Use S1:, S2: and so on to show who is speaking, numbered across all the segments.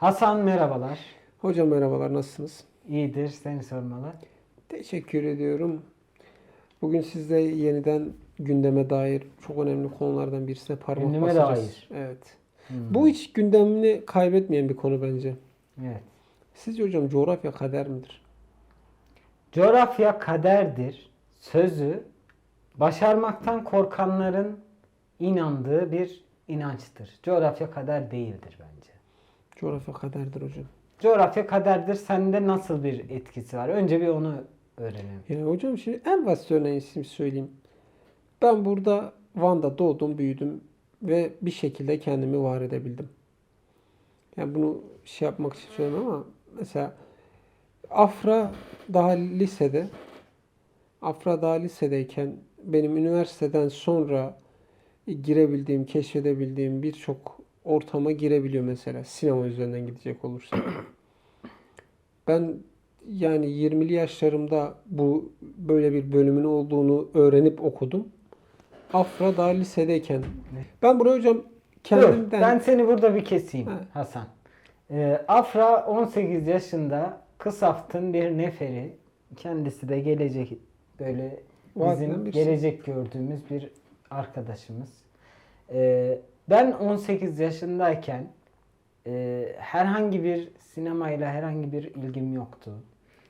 S1: Hasan merhabalar.
S2: Hocam merhabalar nasılsınız?
S1: İyidir seni sormalı.
S2: Teşekkür ediyorum. Bugün sizle yeniden gündeme dair çok önemli konulardan birisine parmak
S1: Gündeme
S2: basacağız.
S1: dair.
S2: Evet.
S1: Hmm.
S2: Bu hiç gündemini kaybetmeyen bir konu bence.
S1: Evet.
S2: Sizce hocam coğrafya kader midir?
S1: Coğrafya kaderdir. Sözü başarmaktan korkanların inandığı bir inançtır. Coğrafya kader değildir bence.
S2: Coğrafya kaderdir hocam.
S1: Coğrafya kaderdir. Sende nasıl bir etkisi var? Önce bir onu öğrenelim.
S2: Yani hocam şimdi en basit örneğini söyleyeyim. Ben burada Van'da doğdum, büyüdüm ve bir şekilde kendimi var edebildim. Yani bunu şey yapmak için söylemiyorum ama mesela Afra daha lisede Afra daha lisedeyken benim üniversiteden sonra girebildiğim, keşfedebildiğim birçok ortama girebiliyor mesela sinema üzerinden gidecek olursak. Ben yani 20'li yaşlarımda bu böyle bir bölümün olduğunu öğrenip okudum. Afra daha lisedeyken. Ben buraya hocam
S1: Dur,
S2: kendimden
S1: ben seni burada bir keseyim
S2: Ha.
S1: Hasan. Ee, Afra 18 yaşında Kısaft'ın bir neferi. Kendisi de gelecek böyle bizim
S2: birisi.
S1: gelecek gördüğümüz bir arkadaşımız. Ee, ben 18 yaşındayken e, herhangi bir sinemayla herhangi bir ilgim yoktu.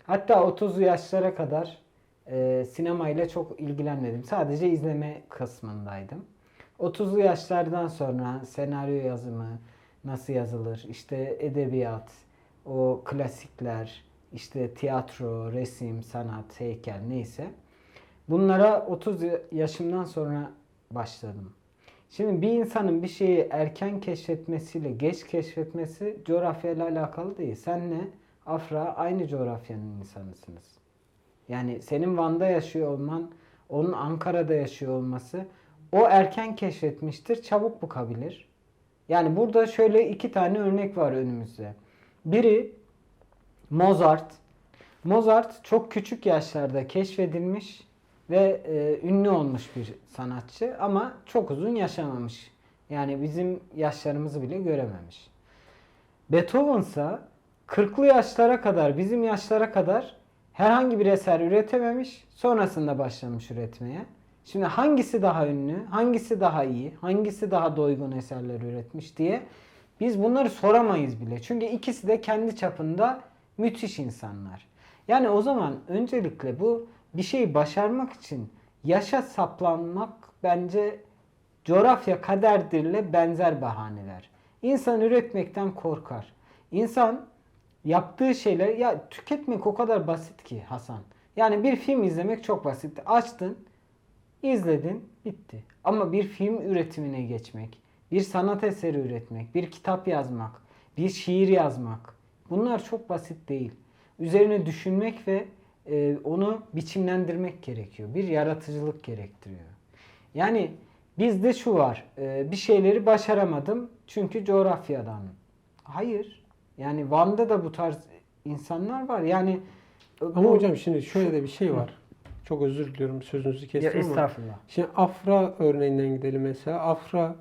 S1: Hatta 30'lu yaşlara kadar e, sinemayla çok ilgilenmedim. Sadece izleme kısmındaydım. 30'lu yaşlardan sonra senaryo yazımı nasıl yazılır, işte edebiyat, o klasikler, işte tiyatro, resim, sanat, heykel neyse. Bunlara 30 yaşımdan sonra başladım. Şimdi bir insanın bir şeyi erken keşfetmesiyle geç keşfetmesi coğrafyayla alakalı değil. Senle Afra aynı coğrafyanın insanısınız. Yani senin Van'da yaşıyor olman, onun Ankara'da yaşıyor olması o erken keşfetmiştir, çabuk bukabilir. Yani burada şöyle iki tane örnek var önümüzde. Biri Mozart. Mozart çok küçük yaşlarda keşfedilmiş ve e, ünlü olmuş bir sanatçı ama çok uzun yaşamamış. Yani bizim yaşlarımızı bile görememiş. Beethoven ise 40'lı yaşlara kadar, bizim yaşlara kadar herhangi bir eser üretememiş, sonrasında başlamış üretmeye. Şimdi hangisi daha ünlü, hangisi daha iyi, hangisi daha doygun eserler üretmiş diye biz bunları soramayız bile. Çünkü ikisi de kendi çapında müthiş insanlar. Yani o zaman öncelikle bu bir şeyi başarmak için yaşa saplanmak bence coğrafya kaderdirle benzer bahaneler. İnsan üretmekten korkar. İnsan yaptığı şeyler ya tüketmek o kadar basit ki Hasan. Yani bir film izlemek çok basit. Açtın, izledin, bitti. Ama bir film üretimine geçmek, bir sanat eseri üretmek, bir kitap yazmak, bir şiir yazmak bunlar çok basit değil. Üzerine düşünmek ve e, onu biçimlendirmek gerekiyor. Bir yaratıcılık gerektiriyor. Yani bizde şu var. e, bir şeyleri başaramadım çünkü coğrafyadan. Hayır. Yani Van'da da bu tarz insanlar var. Yani e,
S2: ama
S1: bu-
S2: hocam şimdi şöyle de bir şey var. Çok özür diliyorum sözünüzü
S1: ya,
S2: kestim ama.
S1: estağfurullah.
S2: Şimdi Afra örneğinden gidelim mesela. Afra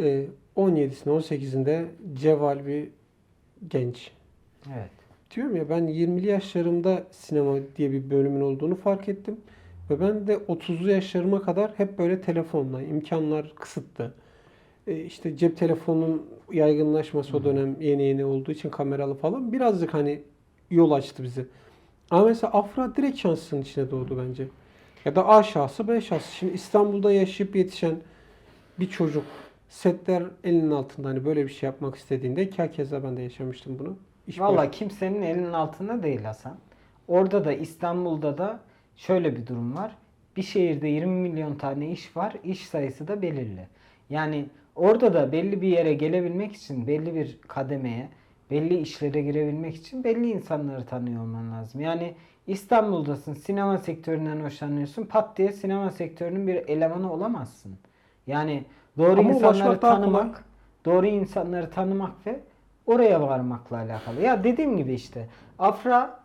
S2: e, 17'sinde 18'inde ceval bir genç.
S1: Evet.
S2: Diyorum ya ben 20'li yaşlarımda sinema diye bir bölümün olduğunu fark ettim. Ve ben de 30'lu yaşlarıma kadar hep böyle telefonla, imkanlar kısıtlı. E, işte cep telefonunun yaygınlaşması o dönem yeni yeni olduğu için kameralı falan birazcık hani yol açtı bize. Ama mesela Afra direkt şansının içine doğdu bence. Ya da A şahsı B şahsı. Şimdi İstanbul'da yaşayıp yetişen bir çocuk setler elinin altında hani böyle bir şey yapmak istediğinde ki keza ben de yaşamıştım bunu. İş
S1: Valla kimsenin elinin altında değil Hasan. Orada da İstanbul'da da şöyle bir durum var. Bir şehirde 20 milyon tane iş var. İş sayısı da belirli. Yani orada da belli bir yere gelebilmek için belli bir kademeye, belli işlere girebilmek için belli insanları tanıyor olman lazım. Yani İstanbul'dasın, sinema sektöründen hoşlanıyorsun. Pat diye sinema sektörünün bir elemanı olamazsın. Yani doğru
S2: Ama
S1: insanları
S2: kolay.
S1: tanımak, doğru insanları tanımak ve oraya varmakla alakalı. Ya dediğim gibi işte Afra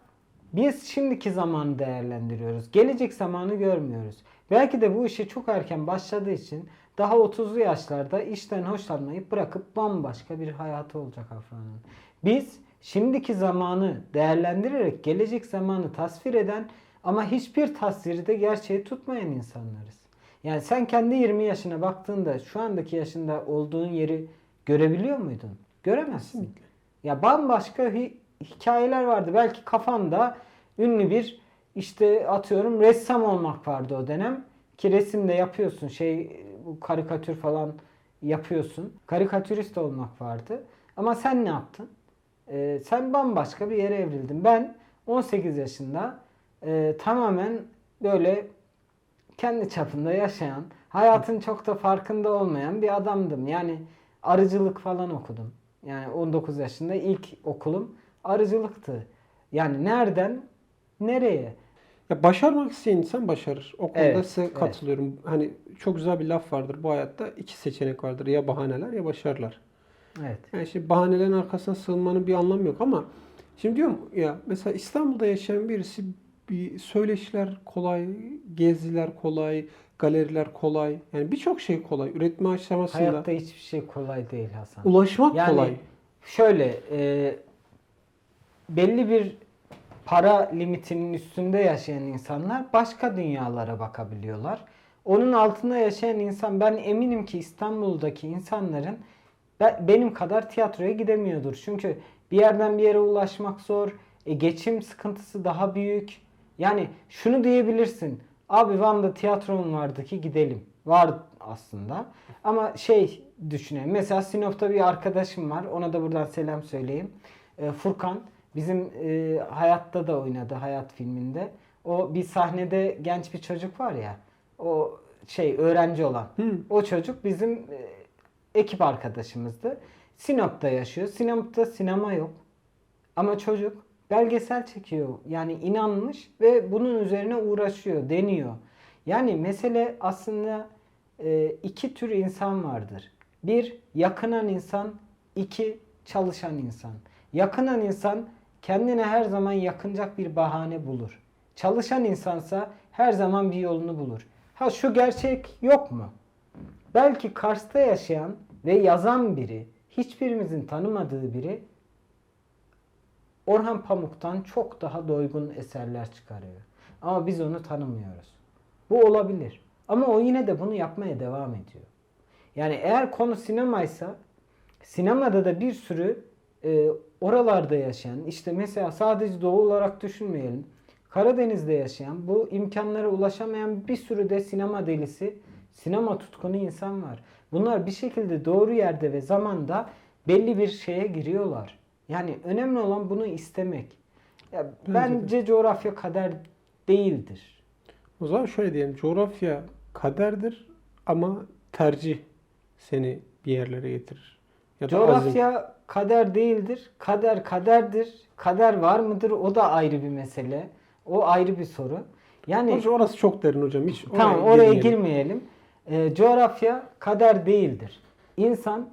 S1: biz şimdiki zamanı değerlendiriyoruz. Gelecek zamanı görmüyoruz. Belki de bu işe çok erken başladığı için daha 30'lu yaşlarda işten hoşlanmayıp bırakıp bambaşka bir hayatı olacak Afra'nın. Biz şimdiki zamanı değerlendirerek gelecek zamanı tasvir eden ama hiçbir tasviri de gerçeği tutmayan insanlarız. Yani sen kendi 20 yaşına baktığında şu andaki yaşında olduğun yeri görebiliyor muydun? Göremezsin. Ya bambaşka hi- hikayeler vardı. Belki kafanda ünlü bir işte atıyorum ressam olmak vardı o dönem. Ki resim de yapıyorsun. Şey bu karikatür falan yapıyorsun. Karikatürist olmak vardı. Ama sen ne yaptın? Ee, sen bambaşka bir yere evrildin. Ben 18 yaşında e, tamamen böyle kendi çapında yaşayan, hayatın çok da farkında olmayan bir adamdım. Yani arıcılık falan okudum. Yani 19 yaşında ilk okulum arıcılıktı. Yani nereden nereye?
S2: Ya başarmak isteyen insan başarır. O konuda
S1: Evet,
S2: size
S1: evet.
S2: katılıyorum. Hani çok güzel bir laf vardır bu hayatta. iki seçenek vardır. Ya bahaneler ya başarılar.
S1: Evet.
S2: Yani şimdi bahanelerin arkasına sığınmanın bir anlamı yok ama şimdi diyorum ya mesela İstanbul'da yaşayan birisi bir söyleşiler kolay, geziler kolay, galeriler kolay. Yani birçok şey kolay. Üretme aşamasında
S1: Hayatta hiçbir şey kolay değil Hasan.
S2: ulaşmak
S1: Yani
S2: kolay.
S1: şöyle e, belli bir para limitinin üstünde yaşayan insanlar başka dünyalara bakabiliyorlar. Onun altında yaşayan insan ben eminim ki İstanbul'daki insanların be- benim kadar tiyatroya gidemiyordur. Çünkü bir yerden bir yere ulaşmak zor. E, geçim sıkıntısı daha büyük. Yani şunu diyebilirsin. Abi Van'da tiyatron vardı ki gidelim. Var aslında. Ama şey düşünelim. Mesela Sinop'ta bir arkadaşım var. Ona da buradan selam söyleyeyim. E, Furkan. Bizim e, Hayat'ta da oynadı. Hayat filminde. O bir sahnede genç bir çocuk var ya. O şey öğrenci olan.
S2: Hı.
S1: O çocuk bizim e, ekip arkadaşımızdı. Sinop'ta yaşıyor. Sinop'ta sinema yok. Ama çocuk belgesel çekiyor. Yani inanmış ve bunun üzerine uğraşıyor, deniyor. Yani mesele aslında e, iki tür insan vardır. Bir, yakınan insan. iki çalışan insan. Yakınan insan kendine her zaman yakınacak bir bahane bulur. Çalışan insansa her zaman bir yolunu bulur. Ha şu gerçek yok mu? Belki Kars'ta yaşayan ve yazan biri, hiçbirimizin tanımadığı biri Orhan Pamuk'tan çok daha doygun eserler çıkarıyor. Ama biz onu tanımıyoruz. Bu olabilir. Ama o yine de bunu yapmaya devam ediyor. Yani eğer konu sinemaysa sinemada da bir sürü e, oralarda yaşayan işte mesela sadece doğu olarak düşünmeyelim. Karadeniz'de yaşayan bu imkanlara ulaşamayan bir sürü de sinema delisi, sinema tutkunu insan var. Bunlar bir şekilde doğru yerde ve zamanda belli bir şeye giriyorlar. Yani önemli olan bunu istemek. Ya
S2: Bence de.
S1: bence coğrafya kader değildir.
S2: O zaman şöyle diyelim. Coğrafya kaderdir ama tercih seni bir yerlere getirir. Ya da azim.
S1: Coğrafya kader değildir. Kader kaderdir. Kader var mıdır? O da ayrı bir mesele. O ayrı bir soru. Yani
S2: Hocam orası çok derin hocam. Hiç oraya
S1: tamam oraya
S2: girmeyelim.
S1: girmeyelim. Ee, coğrafya kader değildir. İnsan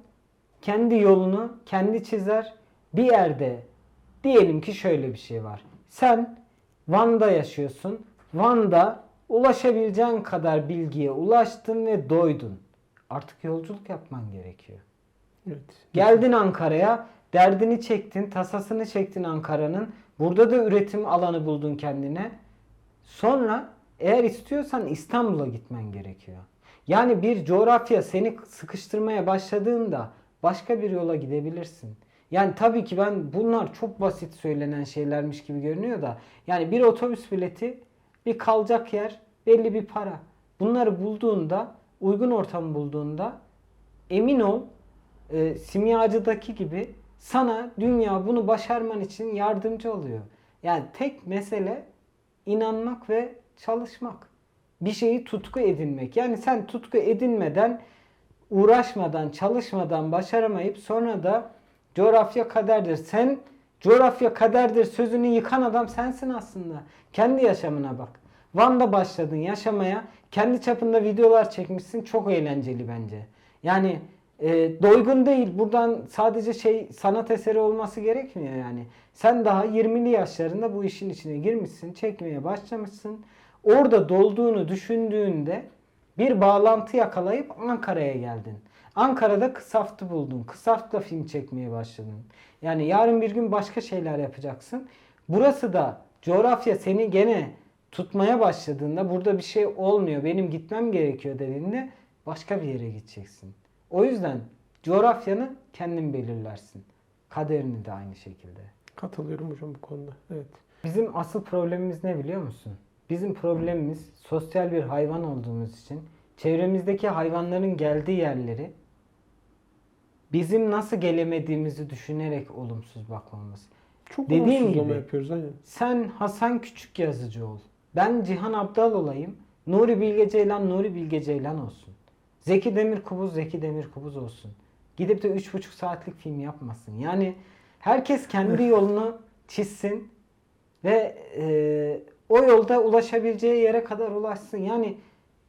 S1: kendi yolunu kendi çizer. Bir yerde diyelim ki şöyle bir şey var. Sen Van'da yaşıyorsun. Van'da ulaşabileceğin kadar bilgiye ulaştın ve doydun. Artık yolculuk yapman gerekiyor.
S2: Evet.
S1: Geldin Ankara'ya, derdini çektin, tasasını çektin Ankara'nın. Burada da üretim alanı buldun kendine. Sonra eğer istiyorsan İstanbul'a gitmen gerekiyor. Yani bir coğrafya seni sıkıştırmaya başladığında başka bir yola gidebilirsin. Yani tabii ki ben bunlar çok basit söylenen şeylermiş gibi görünüyor da yani bir otobüs bileti, bir kalacak yer, belli bir para. Bunları bulduğunda, uygun ortamı bulduğunda emin ol e, simyacıdaki gibi sana dünya bunu başarman için yardımcı oluyor. Yani tek mesele inanmak ve çalışmak. Bir şeyi tutku edinmek. Yani sen tutku edinmeden, uğraşmadan, çalışmadan başaramayıp sonra da coğrafya kaderdir. Sen coğrafya kaderdir sözünü yıkan adam sensin aslında. Kendi yaşamına bak. Van'da başladın yaşamaya. Kendi çapında videolar çekmişsin. Çok eğlenceli bence. Yani e, doygun değil. Buradan sadece şey sanat eseri olması gerekmiyor yani. Sen daha 20'li yaşlarında bu işin içine girmişsin, çekmeye başlamışsın. Orada dolduğunu düşündüğünde bir bağlantı yakalayıp Ankara'ya geldin. Ankara'da kısaftı buldun. Kısaftla film çekmeye başladın. Yani yarın bir gün başka şeyler yapacaksın. Burası da coğrafya seni gene tutmaya başladığında burada bir şey olmuyor. Benim gitmem gerekiyor dediğinde başka bir yere gideceksin. O yüzden coğrafyanı kendin belirlersin. Kaderini de aynı şekilde.
S2: Katılıyorum hocam bu konuda. Evet.
S1: Bizim asıl problemimiz ne biliyor musun? Bizim problemimiz sosyal bir hayvan olduğumuz için çevremizdeki hayvanların geldiği yerleri bizim nasıl gelemediğimizi düşünerek olumsuz bakmamız.
S2: Çok
S1: Dediğim gibi.
S2: yapıyoruz aynen.
S1: Sen Hasan Küçük yazıcı ol. Ben Cihan Abdal olayım. Nuri Bilge Ceylan Nuri Bilge Ceylan olsun. Zeki Demirkubuz Zeki Demirkubuz olsun. Gidip de 3,5 saatlik film yapmasın. Yani herkes kendi yolunu çizsin ve e, o yolda ulaşabileceği yere kadar ulaşsın. Yani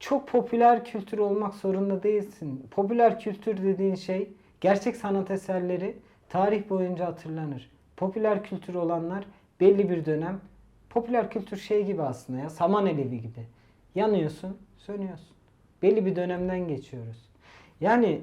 S1: çok popüler kültür olmak zorunda değilsin. Popüler kültür dediğin şey gerçek sanat eserleri tarih boyunca hatırlanır. Popüler kültür olanlar belli bir dönem popüler kültür şey gibi aslında ya saman alevi gibi. Yanıyorsun, sönüyorsun. Belli bir dönemden geçiyoruz. Yani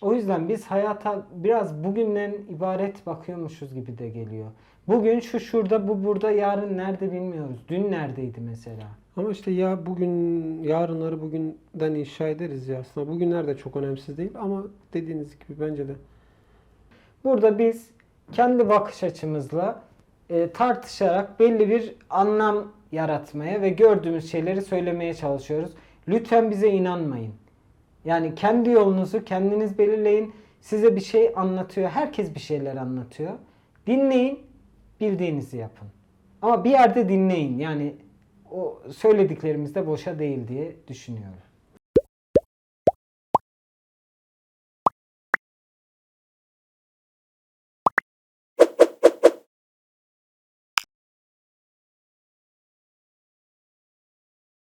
S1: o yüzden biz hayata biraz bugünden ibaret bakıyormuşuz gibi de geliyor. Bugün şu şurada, bu burada, yarın nerede bilmiyoruz. Dün neredeydi mesela?
S2: Ama işte ya bugün, yarınları bugünden inşa ederiz ya aslında. Bugünler de çok önemsiz değil ama dediğiniz gibi bence de.
S1: Burada biz kendi bakış açımızla e, tartışarak belli bir anlam yaratmaya ve gördüğümüz şeyleri söylemeye çalışıyoruz. Lütfen bize inanmayın. Yani kendi yolunuzu kendiniz belirleyin. Size bir şey anlatıyor. Herkes bir şeyler anlatıyor. Dinleyin, bildiğinizi yapın. Ama bir yerde dinleyin. Yani o söylediklerimiz de boşa değil diye düşünüyorum.